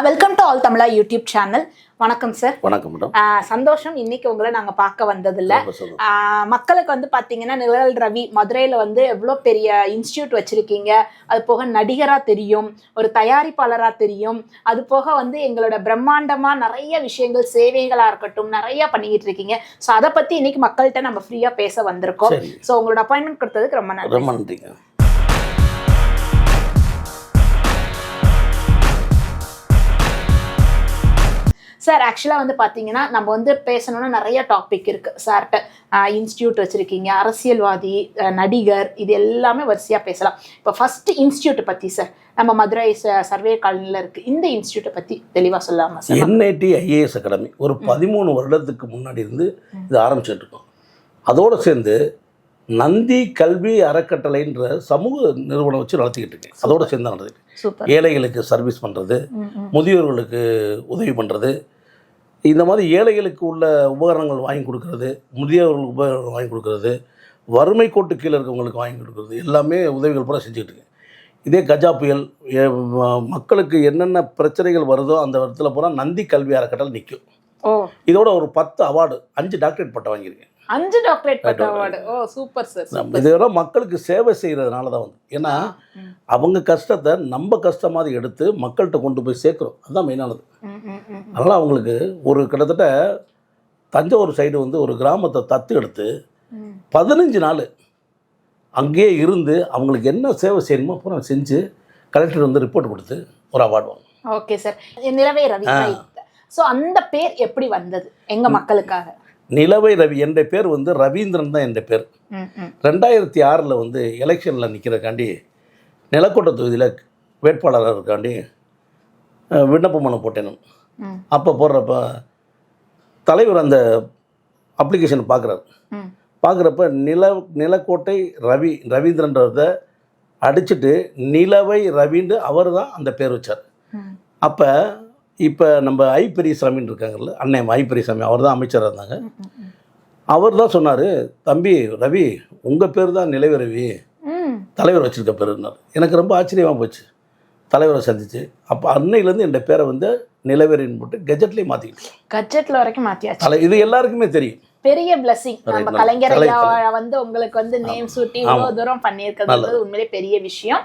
Welcome to all Tamizha YouTube channel வணக்கம் sir வணக்கம் madam சந்தோஷம். இன்னைக்கு உங்களை நாங்க பார்க்க வந்ததில்ல. மக்களுக்கு வந்து பாத்தீங்கன்னா நிழல் ரவி மதுரையில வந்து எவ்வளோ பெரிய இன்ஸ்டியூட் வச்சிருக்கீங்க. அது போக நடிகரா தெரியும் ஒரு தயாரிப்பாளரா தெரியும். அது போக வந்து எங்களோட பிரம்மாண்டமா நிறைய விஷயங்கள் சேவைகளா இருக்கட்டும் நிறைய பண்ணிக்கிட்டு இருக்கீங்க. ஸோ அதை பத்தி இன்னைக்கு மக்கள்கிட்ட நம்ம ஃப்ரீயா பேச வந்திருக்கோம். ஸோ உங்களோட அப்பாயின்மெண்ட் கொடுத்ததுக்கு ரொம்ப நன்றி. ரொம்ப நன்றிங்க. சார் ஆக்சுவலாக வந்து பார்த்தீங்கன்னா நம்ம வந்து பேசணும்னா நிறைய டாபிக் இருக்கு சார்கிட்ட இன்ஸ்டியூட் வச்சிருக்கீங்க அரசியல்வாதி நடிகர் இது எல்லாமே வரிசையாக பேசலாம். இப்போ ஃபர்ஸ்ட் இன்ஸ்டியூட் பற்றி சார் நம்ம மதுரை சர்வே காலனியில் இருக்கு. இந்த இன்ஸ்டியூட்டை பற்றி தெளிவாக சொல்லாமா சார் என்ஐடி ஐஏஎஸ் அகாடமி ஒரு பதிமூணு வருடத்துக்கு முன்னாடி இருந்து இது ஆரம்பிச்சுட்டு இருக்கோம். அதோடு சேர்ந்து நந்தி கல்வி அறக்கட்டளைன்ற சமூக நிறுவனம் வச்சு நடத்திக்கிட்டு இருக்கேன். அதோடு சேர்ந்து சூப்பர். ஏழைகளுக்கு சர்வீஸ் பண்ணுறது முதியோர்களுக்கு உதவி பண்ணுறது இந்த மாதிரி ஏழைகளுக்கு உள்ள உபகரணங்கள் வாங்கி கொடுக்கறது முதியோர்களுக்கு உபகரணங்கள் வாங்கி கொடுக்கறது வறுமை கோட்டு கீழே இருக்கவங்களுக்கு வாங்கி கொடுக்கறது எல்லாமே உதவிகள் பூரா செஞ்சுக்கிட்டு இருக்கேன் இதே கஜா புயல் மக்களுக்கு என்னென்ன பிரச்சனைகள் வருதோ அந்த இடத்துல பூரா நந்தி கல்வி அறக்கட்டளை நிற்கும் இதோட ஒரு பத்து அவார்டு அஞ்சு டாக்டரேட் பட்டம் வாங்கியிருக்கேன். அஞ்சு டாக்டரேட் பட்ட அவார்டு ஓ சூப்பர் சார் இதெல்லாம் மக்களுக்கு சேவை செய்கிறதுனால தான் வந்து. ஏன்னா அவங்க கஷ்டத்தை நம்ம கஷ்டமாக எடுத்து மக்கள்கிட்ட கொண்டு போய் சேர்க்குறோம். அதுதான் மெயினானது அதனால் அவங்களுக்கு ஒரு கிட்டத்தட்ட தஞ்சாவூர் சைடு வந்து ஒரு கிராமத்தை தத்து எடுத்து பதினஞ்சு நாள் அங்கேயே இருந்து அவங்களுக்கு என்ன சேவை செய்யணுமோ பூரா செஞ்சு கலெக்டர் வந்து ரிப்போர்ட் கொடுத்து ஒரு அவார்டு வாங்க ஓகே சார் நிலவே ரவி. ஸோ அந்த பேர் எப்படி வந்தது? எங்க மக்களுக்காக? நிலவை ரவி என்ற பேர் வந்து ரவீந்திரன் தான் என்ற பேர் ரெண்டாயிரத்தி ஆறில் வந்து எலெக்ஷனில் நிற்கிறக்காண்டி நிலக்கோட்டை தொகுதியில் வேட்பாளராக இருக்காண்டி அஹ், விண்ணப்ப மனு போட்டேன் நான். ம், அப்போ போடுறப்ப தலைவர் அந்த அப்ளிகேஷன் பார்க்குறாரு. பார்க்குறப்ப நில நிலக்கோட்டை ரவி ரவீந்திரன்றத அடிச்சுட்டு நிலவை ரவின்னு அவர் தான் அந்த பேர் வச்சார். அப்போ இப்போ நம்ம ஐ பெரியசாமின்னு இருக்காங்கல்ல அண்ணன் ஐ பெரியசாமி அவர் தான் அமைச்சராக இருந்தாங்க. அவர் தான் சொன்னார் தம்பி ரவி உங்கள் பேர் தான் நிலவை ரவி. தலைவர் வச்சிருக்க பேருன்னார் எனக்கு ரொம்ப ஆச்சரியமாக போச்சு. தலைவரை சந்திச்சு அப்போ அன்னையிலேருந்து என் பேரை வந்து நிலவேரின்னு போட்டு கெஜெட்லேயே மாற்றிக்கிட்டேன் கட்ஜெட்ல வரைக்கும் மாத்தியாச்சு. தலை இது எல்லாருக்குமே தெரியும். பெரிய பிளஸிங் நம்ம கலைஞர் வந்து உங்களுக்கு வந்து நேம் சூட்டி இவ்வளவு தூரம் பண்ணியிருக்கிறது உண்மையிலே பெரிய விஷயம்.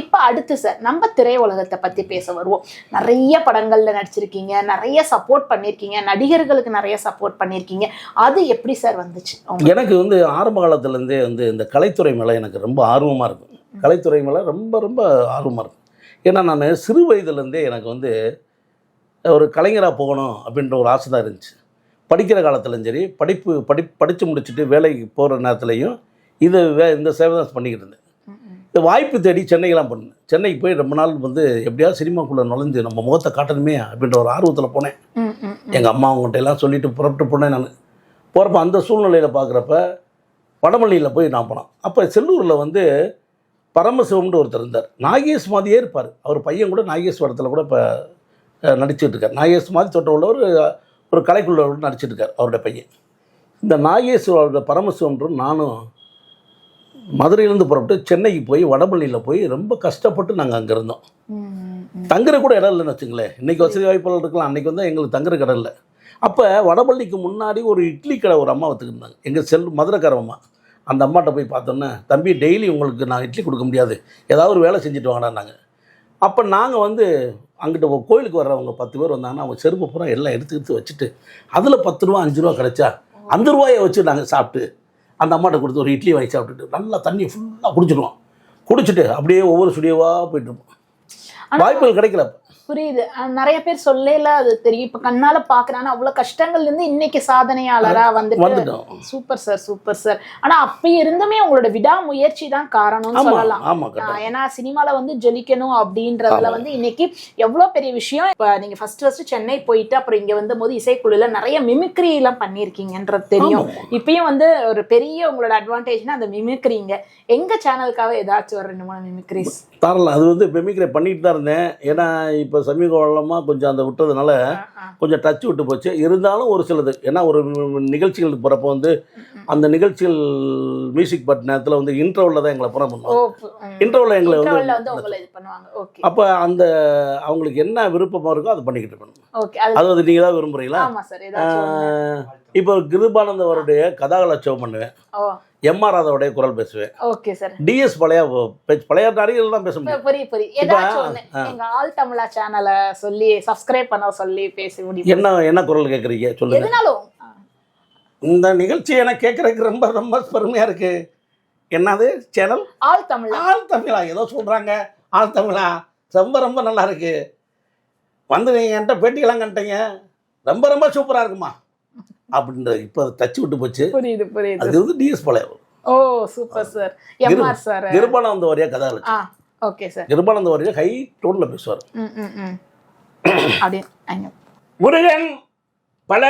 இப்ப அடுத்து சார் நம்ம திரையுலகத்தை பத்தி பேச வருவோம். நிறைய படங்கள்ல நடிச்சிருக்கீங்க நிறைய சப்போர்ட் பண்ணிருக்கீங்க நடிகர்களுக்கு நிறைய சப்போர்ட் பண்ணிருக்கீங்க அது எப்படி சார் வந்துச்சு? எனக்கு வந்து ஆரம்ப காலத்துலேருந்தே வந்து இந்த கலைத்துறை மேலே எனக்கு ரொம்ப ஆர்வமாக இருக்கும். கலைத்துறை மேலே ரொம்ப ரொம்ப ஆர்வமாக இருக்கும். ஏன்னா நான் சிறு வயதுலேருந்தே எனக்கு வந்து ஒரு கலைஞராக போகணும் அப்படின்ற ஒரு ஆசை தான் இருந்துச்சு. படிக்கிற காலத்துலையும் சரி படிப்பு படி படித்து முடிச்சுட்டு வேலைக்கு போகிற நேரத்துலையும் இது வே இந்த சேவை தான் பண்ணிக்கிட்டு இருந்தேன். இந்த வாய்ப்பு தேடி சென்னைக்கெல்லாம் பண்ணேன் சென்னைக்கு போய் ரொம்ப நாள் வந்து எப்படியாவது சினிமாக்குள்ளே நுழைஞ்சு நம்ம முகத்தை காட்டணுமே அப்படின்ற ஒரு ஆர்வத்தில் போனேன். எங்கள் அம்மா அவங்ககிட்ட எல்லாம் சொல்லிட்டு புறப்பட்டு போனேன் நான். போகிறப்ப அந்த சூழ்நிலையில் பார்க்குறப்ப வடமல்லியில் போய் நான் போனோம் அப்போ செல்லூரில் வந்து பரமசிவம்னு ஒருத்தர் இருந்தார். நாகேஷ் மாதிரியே இருப்பார். அவர் பையன் கூட நாகேஷ் படத்தில் கூட இப்போ நடிச்சிட்டு இருக்கார். நாகேஷ் மாதிரி தொட்ட உள்ள ஒரு கலைக்குள்ள நடிச்சிட்டு இருக்கார் அவருடைய பையன். இந்த நாகேஸ்வரோட பரமசிவம்ன்ற நானும் மதுரையிலேருந்து புறப்பட்டு சென்னைக்கு போய் வடபள்ளியில் போய் ரொம்ப கஷ்டப்பட்டு நாங்கள் அங்கே இருந்தோம். தங்குற கூட இடம் இல்லைன்னு வச்சுங்களேன் இன்றைக்கி வசதி வாய்ப்புகள் இருக்கலாம் அன்றைக்கி வந்து எங்களுக்கு தங்குற கடை இல்லை. அப்போ வடபள்ளிக்கு முன்னாடி ஒரு இட்லி கடை ஒரு அம்மா வச்சுருந்தாங்க எங்கள் செல் மதுரைக்கார அம்மா. அந்த அம்மாட்ட போய் பார்த்தோன்னே தம்பி டெய்லி உங்களுக்கு நான் இட்லி கொடுக்க முடியாது. ஏதாவது ஒரு வேலை செஞ்சுட்டு வாங்கடான்னாங்க. அப்போ நாங்கள் வந்து அங்கிட்ட கோயிலுக்கு வர்றவங்க பத்து பேர் வந்தாங்கன்னா அவங்க செருப்பு பூரா எல்லாம் எடுத்து எடுத்து வச்சுட்டு அதில் பத்து ரூபா அஞ்சு ரூபா கிடைச்சா அந்த ரூபாயை வச்சு நாங்கள் சாப்பிட்டு அந்த அம்மாட்ட கொடுத்து ஒரு இட்லி வாங்கி சாப்பிட்டுட்டு நல்லா தண்ணி ஃபுல்லாக குடிச்சிடுவோம் குடிச்சிட்டு அப்படியே ஒவ்வொரு சுடியோவாக போயிட்டு இருப்போம் வாய்ப்புகள் கிடைக்கல. புரியுது. நிறைய பேர் சொல்லல அது தெரியும். இப்ப கண்ணால பாக்குறாங்க அவ்வளவு கஷ்டங்கள்ல இருந்து இன்னைக்கு சாதனையாளரா வந்துட்டு சூப்பர் சார் சூப்பர் சார். ஆனா அப்ப இருந்துமே உங்களோட விடாமுயற்சி தான் காரணம்னு சொல்லலாம். ஏன்னா சினிமால வந்து ஜொலிக்கணும் அப்படின்றதுல. வந்து இன்னைக்கு எவ்வளவு பெரிய விஷயம் இப்ப நீங்க ஃபர்ஸ்ட் ஃபர்ஸ்ட் சென்னை போயிட்டு அப்புறம் இங்க வந்த போது இசைக்குழுல நிறைய மிமிக்ரி எல்லாம் பண்ணிருக்கீங்கன்றது தெரியும். இப்பயும் வந்து ஒரு பெரிய உங்களோட அட்வான்டேஜ்னா அந்த மிமிக்ரிங்க எங்க சேனலுக்காக ஏதாச்சும் ஒரு ரெண்டு மூணு மிமிக்ரிஸ் தரலாம். அது வந்து பெமிக்ரே பண்ணிட்டு தான் இருந்தேன். ஏன்னா இப்போ சமீப காலமாக கொஞ்சம் அந்த விட்டதுனால கொஞ்சம் டச் விட்டு போச்சு. இருந்தாலும் ஒரு சிலது. ஏன்னா ஒரு நிகழ்ச்சிகளுக்கு போகிறப்போ வந்து அந்த நிகழ்ச்சிகள் மியூசிக் பட் நேரத்தில் வந்து இன்டர்வலில் தான் எங்களை புறம் ஓ பண்ணுவோம் இன்டர்வலில் எங்களை வந்து பண்ணுவாங்க. அப்போ அந்த அவங்களுக்கு என்ன விருப்பமாக இருக்கோ அதை பண்ணிக்கிட்டு இருக்கணும். அது வந்து நீங்கள் தான் விரும்புகிறீங்களா. இப்போ கிருபானந்தவருடைய கதாகல ஷோ பண்ணுவேன். எம்ஆர் ராதாவுடைய குரல் பேசுவேன். Okay sir. டிஎஸ் பழைய பழைய நடிகர்கள் தான் பேச முடியும். ஏதாச்சும் ஒண்ணு. எங்க ஆல் தமிழா சேனலை சொல்லி சப்ஸ்கிரைப் பண்ண சொல்லி பேசி முடியும்? என்ன என்ன குரல் கேட்குறீங்க சொல்லுங்க. எதுனாலும். இந்த நிகழ்ச்சி எனக்கு கேட்குறதுக்கு ரொம்ப ரொம்ப பெருமையாக இருக்கு. என்னது? சேனல் ஆல் தமிழா. ஆள் தமிழா. ஏதோ சொல்கிறாங்க ஆள் தமிழா. ரொம்ப ரொம்ப நல்லா இருக்கு. வந்து நீங்கள் என்கிட்ட பேட்டிக்கெல்லாம் கண்டீங்க ரொம்ப ரொம்ப சூப்பராக இருக்குமா? அப்படின்றது இப்போ டச் விட்டு போச்சு. புரியுது புரியுது. அது வந்து டிஎஸ் பழைய ஓ super sir MR sir Kirupananda Variyar ஆ ஓகே சார் கிருபானந்த வரையா ஹை டோனில் பேசுவார். முருகன் பல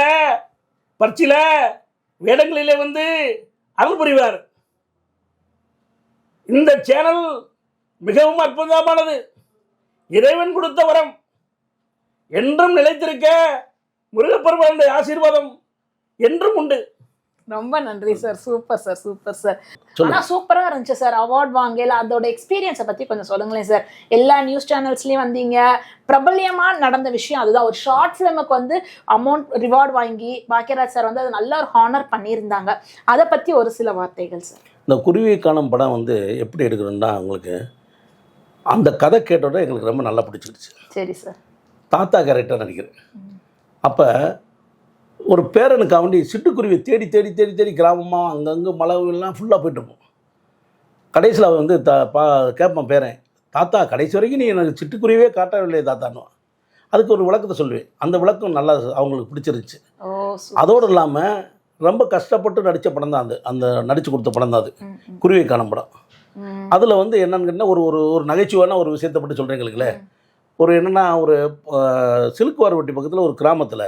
பற்சில வேடங்களிலே வந்து அருள் புரிவார். இந்த சேனல் மிகவும் அற்புதமானது. இறைவன் கொடுத்த வரம். என்றும் நிலைத்திருக்க முருகப்பெருமானுடைய ஆசீர்வாதம். என்றும் உண்டு. ரொம்ப நன்றி sir super sir super sir. ஆனா சூப்பரா இருந்துச்சு சார் அவார்ட் வாங்கல. அதோட எக்ஸ்பீரியன்ஸை பத்தி கொஞ்சம் சொல்லுங்களேன் சார் எல்லா நியூஸ் சேனல்ஸ்லயும் வந்தீங்க. பிரபல்யமா நடந்த விஷயம் அதுதான். ஒரு ஷார்ட் ஃபிலிமுக்கு வந்து அமௌண்ட் ரிவார்ட் வாங்கி பாக்கியராஜ் சார் வந்து அது நல்ல ஒரு ஹானர் பண்ணியிருந்தாங்க. அதை பத்தி ஒரு சில வார்த்தைகள் சார் இந்த குருவியை காணும் படம் வந்து எப்படி எடுக்கணும்னா உங்களுக்கு அந்த கதை கேட்டோட எங்களுக்கு ரொம்ப நல்லா பிடிச்சிருச்சு சரி சார் தாத்தா கேரக்டர் நடிக்கிறேன் அப்போ ஒரு பேரனுக்கு வேண்டி சிட்டுக்குருவியை தேடி தேடி தேடி தேடி கிராமமாக அங்கங்கே மலைலாம் ஃபுல்லாக போயிட்டுருப்போம் கடைசியில் வந்து த பா கேட்பான் பேரன் தாத்தா கடைசி வரைக்கும் நீ எனக்கு சிட்டுக்குருவியே காட்டவில்லை தாத்தான்னுவான் அதுக்கு ஒரு விளக்கத்தை சொல்லுவேன். அந்த விளக்கம் நல்லா அவங்களுக்கு பிடிச்சிருந்துச்சு. அதோடு இல்லாமல் ரொம்ப கஷ்டப்பட்டு நடித்த படம் தான் அது. அந்த நடித்து கொடுத்த படம் தான் அது. குருவியை காணும் படம். அதில் வந்து என்னன்னு கேட்டால் ஒரு ஒரு ஒரு நகைச்சுவான ஒரு விஷயத்தை மட்டும் சொல்கிறீங்களுக்குல்ல ஒரு என்னென்னா ஒரு சிலுக்குவார்வட்டி பக்கத்தில் ஒரு கிராமத்தில்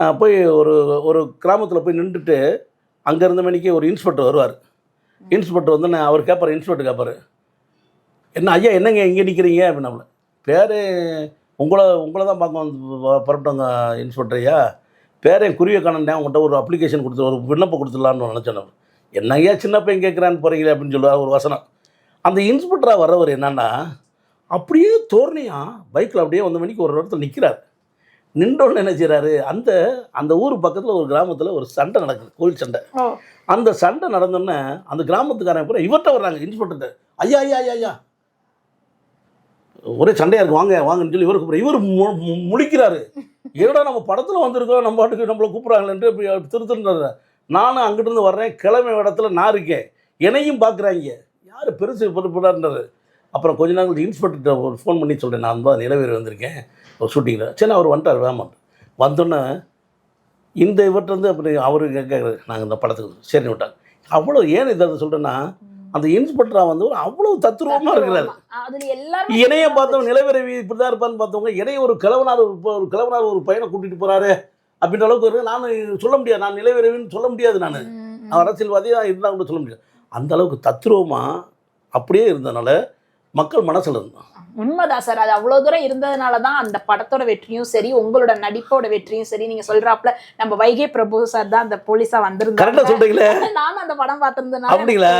போய் ஒரு ஒரு கிராமத்தில் போய் நின்றுட்டு அங்கே இருந்த மணிக்கு ஒரு இன்ஸ்பெக்டர் வருவார். இன்ஸ்பெக்டர் வந்து நான் அவர் கேட்பார் இன்ஸ்பெக்டர் கேட்பார் என்ன ஐயா என்னங்க இங்கே நிற்கிறீங்க அப்படின்னு பேர் உங்களை உங்களை தான் பார்க்க வந்து வ- புறப்பட்டவங்க இன்ஸ்பெக்டர் ஐயா. பேரே குருவியை காணண்டேன் உங்கள்கிட்ட ஒரு அப்ளிகேஷன் கொடுத்து ஒரு விண்ணப்பம் கொடுத்துடலான்னு நினச்சேன் அவர் என்ன ஐயா சின்ன பையன் கேட்குறான்னு போகிறீங்களே அப்படின்னு சொல்லுவார் ஒரு வசனம். அந்த இன்ஸ்பெக்டராக வர்றவர் என்னன்னா அப்படியே தோரணையாக பைக்கில் அப்படியே வந்த மணிக்கு ஒரு இடத்துல நிற்கிறார் நின்றோன்னு என்ன செய்கிறாரு அந்த அந்த ஊர் பக்கத்தில் ஒரு கிராமத்தில் ஒரு சண்டை நடக்குது கோயில் சண்டை. அந்த சண்டை நடந்தோன்னே அந்த கிராமத்துக்காரன் பூரா இவர்கிட்ட வர்றாங்க இன்ஸ்பெக்டர் ஐயா ஐயா ஐயா ஐயா. ஒரே சண்டையாக இருக்கு வாங்க வாங்கன்னு சொல்லி இவருக்கு கூப்பிடுற இவர் மு- மு- முழிக்கிறாரு. ஏடா நம்ம படத்தில் வந்திருக்கோம் நம்ம பாட்டுக்கு நம்மளை கூப்பிட்றாங்களேன்ட்டு இப்படி திரு திருன்றாரு நானும் அங்கிட்டிருந்து வர்றேன் கிழமை இடத்துல நான் இருக்கேன். என்னையும் பார்க்குறாங்க யார் பெருசு பொறுப்புடாருன்றாரு அப்புறம் கொஞ்ச நாள் இன்ஸ்பெக்டர்கிட்ட ஒரு ஃபோன் பண்ணி சொல்கிறேன் நான் தான் நிலவேறி வந்திருக்கேன். ஒரு ஷூட்டிங்கில் சரி அவர் வந்துட்டார் வேமான் வந்தோன்னே இந்த இவர்கிட்ட வந்து அப்படி அவரு கேட்குறாரு நாங்கள் இந்த படத்துக்கு சரி விட்டாங்க அவ்வளோ ஏன் இதை சொல்கிறேன்னா அந்த இன்ஸ்பெக்டராக வந்து ஒரு அவ்வளோ தத்துருவமாக இருக்கிறாரு. இணைய பார்த்தவங்க நிலவிரவி இப்படி தான் இருப்பான்னு பார்த்தவங்க இணைய ஒரு கிழவனார் ஒரு கிழவனார் ஒரு பையனை கூட்டிகிட்டு போகிறாரு அப்படின்ற அளவுக்கு இருக்கு. நான் சொல்ல முடியாது. நான் நிலவிரவின்னு சொல்ல முடியாது நான். அரசியல்வாதியாக இருந்தால் கூட சொல்ல முடியாது. அந்த அளவுக்கு தத்ரூபமாக அப்படியே இருந்தனால மக்கள் மனசில் இருந்தோம் உண்மைதான் சார். அது அவ்வளவு தூரம் இருந்ததுனால தான் அந்த படத்தோட வெற்றியும் சரி உங்களோட நடிப்போட வெற்றியும் சரி. நீங்க சொல்றாப்ல நம்ம வைகை பிரபு சார் தான் அந்த போலீஸா கரெக்டாக வந்திருந்தாங்க சொல்கிறீங்களே நானும் அந்த படம் பார்த்திருந்தனால அப்படிங்களா?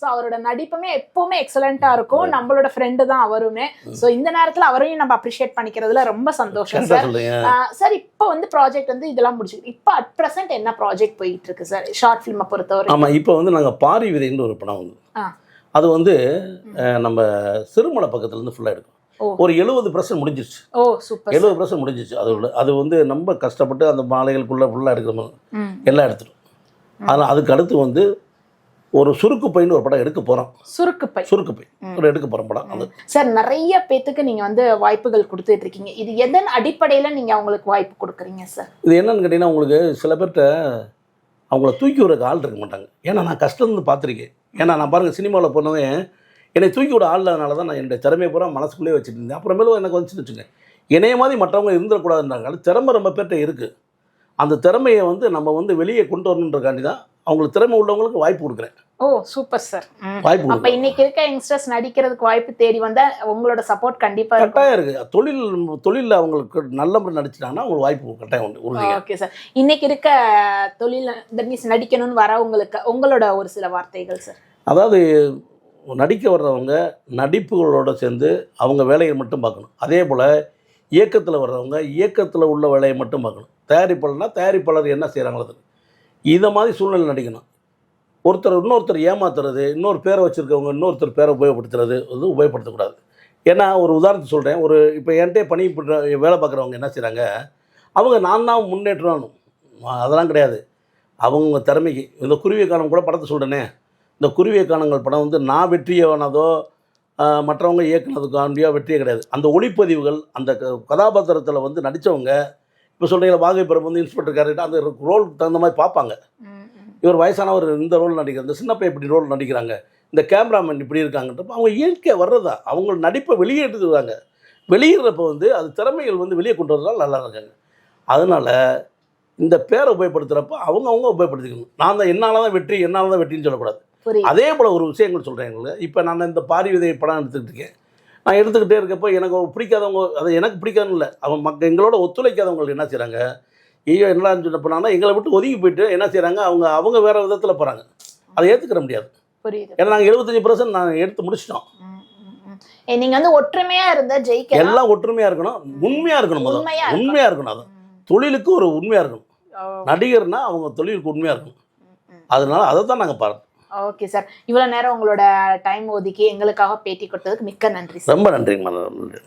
சோ அவரோட நடிப்புமே எப்பவுமே எக்ஸலண்டா இருக்கும். நம்மளோட ஃப்ரெண்டு தான் அவருமே. சோ இந்த நேரத்துல அவரையும் நம்ம அப்ரிஷியேட் பண்ணிக்கிறதுல ரொம்ப சந்தோஷம் கரெக்டாக சார். சார் இப்போ வந்து ப்ராஜெக்ட் வந்து இதெல்லாம் முடிச்சு இப்போ அட் பிரசன்ட் என்ன ப்ராஜெக்ட் போயிட்டு இருக்கு சார்? ஷார்ட் ஃபிலிமை பொறுத்தவரை ஆமாம் இப்போ வந்து நாங்கள் பாரி விதைன்னு ஒரு படம் வந்து. அது வந்து நம்ம சிறுமலை பக்கத்துலேருந்து ஃபுல்லாக. எடுக்கும். ஒரு எழுபது பர்சன்ட் முடிஞ்சிருச்சு. ஓ சூப்பர் எழுபது பர்சன்ட் முடிஞ்சிச்சு அது அது வந்து ரொம்ப கஷ்டப்பட்டு அந்த மாலைகளுக்குள்ளே ஃபுல்லாக எடுக்கிற மாதிரி எல்லாம் எடுத்துட்டோம். ஆனால் அதுக்கு அடுத்து வந்து ஒரு சுருக்கு பைன்னு ஒரு படம் எடுக்க போகிறோம் சுருக்கு பை. சுருக்கு பை. ஒரு எடுக்க போகிற படம் அது. சார் நிறைய பேத்துக்கு நீங்க வந்து வாய்ப்புகள் கொடுத்துட்டு இருக்கீங்க. இது எதன் அடிப்படையில நீங்க அவங்களுக்கு வாய்ப்பு கொடுக்குறீங்க சார்? இது என்னன்னு கேட்டிங்கன்னா உங்களுக்கு சில பேர்கிட்ட அவங்கள தூக்கி விடுறதுக்கு ஆள் இருக்க மாட்டாங்க. ஏன்னா நான் கஷ்டம் இருந்து பார்த்துருக்கேன். ஏன்னா நான் பாருங்கள் சினிமாவில் போனவன் என்னை தூக்கி விட ஆள் இல்லாதனால தான் நான் என்னுடைய திறமையை பூரா மனசுக்குள்ளே வச்சுட்டு இருந்தேன். அப்புறமேலும் எனக்கு வந்துச்சுன்னு வச்சுங்க என்னைய மாதிரி மற்றவங்க இருந்துடக்கூடாதுன்றாங்க. அது திறமை ரொம்ப பேர்கிட்ட இருக்குது அந்த திறமையை வந்து நம்ம வந்து வெளியே கொண்டு வரணுன்றக்காண்டி தான் அவங்களுக்கு திறமை உள்ளவங்களுக்கு வாய்ப்பு கொடுக்குறேன். ஓ சூப்பர் சார். வாய்ப்பு அப்ப இன்னைக்கு இருக்க யங்ஸ்டர்ஸ் நடிக்கிறதுக்கு வாய்ப்பு தேடி வந்தா உங்களோட சப்போர்ட் கண்டிப்பா இருக்கும். கட்டாயம் இருக்குது தொழில் தொழிலில் அவங்களுக்கு நல்ல முறை நடிச்சிட்டாங்கன்னா அவங்களுக்கு வாய்ப்பு கட்டாயம் உண்டு ஓகே சார் இன்னைக்கு இருக்க தொழில் தட் மீன்ஸ் நடிக்கணும்னு வரவங்களுக்கு உங்களோட ஒரு சில வார்த்தைகள் சார் அதாவது நடிக்க வர்றவங்க நடிப்புகளோட சேர்ந்து அவங்க வேலையை மட்டும் பார்க்கணும். அதே போல் இயக்கத்தில் வர்றவங்க இயக்கத்தில் உள்ள வேலையை மட்டும் பார்க்கணும். தயாரிப்பாளர்னா தயாரிப்பாளர் என்ன செய்கிறாங்களோ இதை மாதிரி சூழ்நிலை நடிக்கணும். ஒருத்தர் இன்னொருத்தர் ஏமாத்துறது இன்னொரு பேரை வச்சுருக்கவங்க இன்னொருத்தர் பேரை உபயோகப்படுத்துறது வந்து உபயோகப்படுத்தக்கூடாது. ஏன்னா ஒரு உதாரணத்துக்கு சொல்கிறேன் ஒரு இப்போ என்கிட்ட பணி பண்ற வேலை பார்க்குறவங்க என்ன செய்கிறாங்க அவங்க நான் தான் முன்னேற்றணும். அதெல்லாம் கிடையாது. அவங்க திறமைக்கு. இந்த குருவியை காணம் கூட படத்தை சொல்கிறேனே இந்த குருவியை காணங்கள் படம் வந்து நான் வெற்றியானதோ மற்றவங்க மற்றவங்க இயக்குனதுக்காண்டியோ வெற்றியே கிடையாது. அந்த ஒளிப்பதிவுகள் அந்த க- கதாபாத்திரத்தில் வந்து நடித்தவங்க இப்போ சொல்கிறீங்க வாகை பிறப்பு வந்து இன்ஸ்பெக்டர் கேரக்டர் அந்த ரோலுக்கு தகுந்த மாதிரி பார்ப்பாங்க. இவர் வயசானவர் இந்த ரோல் நடிக்கிறார். இந்த சின்ன பையன் இப்படி ரோல் நடிக்கிறாங்க. இந்த கேமராமேன் இப்படி இருக்காங்கன்றப்ப அவங்க இயற்கை வர்றதா? அவங்க நடிப்பை வெளியே எடுத்துக்கிறாங்க வெளியிடுறப்ப வந்து அது திறமைகள் வந்து வெளியே கொண்டு வரதால் நல்லா இருக்காங்க. அதனால் இந்த பேரை உபயோகப்படுத்துகிறப்ப அவங்க அவங்க உபயோகப்படுத்திக்கணும். நான் தான் என்னால் தான் வெற்றி என்னால் தான் வெற்றின்னு சொல்லக்கூடாது. அதே போல் ஒரு விஷயங்கள் சொல்கிறேன் எங்களுக்கு இப்போ நான் இந்த பாரி விதை படம் எடுத்துக்கிட்டு இருக்கேன். நான் எடுத்துக்கிட்டே இருக்கப்போ எனக்கு பிடிக்காதவங்க அது எனக்கு பிடிக்காதுன்னு இல்லை. அவன் மக்க எங்களோட ஒத்துழைக்காதவங்களுக்கு என்ன செய்கிறாங்க ஐயோ என்னடான்னு சொன்னப்போ எங்களை விட்டு ஒதுங்கி போயிட்டு என்ன செய்கிறாங்க அவங்க அவங்க வேறு விதத்தில் போகிறாங்க அதை ஏற்றுக்கிற முடியாது. புரியுது. ஏன்னா நாங்கள் எழுபத்தஞ்சி பர்சன்ட் நான் எடுத்து முடிச்சிட்டோம். நீங்க வந்து ஒற்றுமையா இருந்தா ஜெயிக்கலாம். எல்லாம் ஒற்றுமையாக இருக்கணும். உண்மையாக இருக்கணும் உண்மையா இருக்கணும். அது. தொழிலுக்கு ஒரு உண்மையாக இருக்கணும். நடிகர்னா அவங்க தொழிலுக்கு உண்மையாக இருக்கணும். அதனால அதை தான் நாங்கள் பார்ப்போம் ஓகே சார் இவ்வளவு நேரம் உங்களோட டைம் ஒதுக்கி எங்களுக்காக பேட்டி கொடுத்ததுக்கு மிக்க நன்றி ரொம்ப நன்றிங்க நன்றி.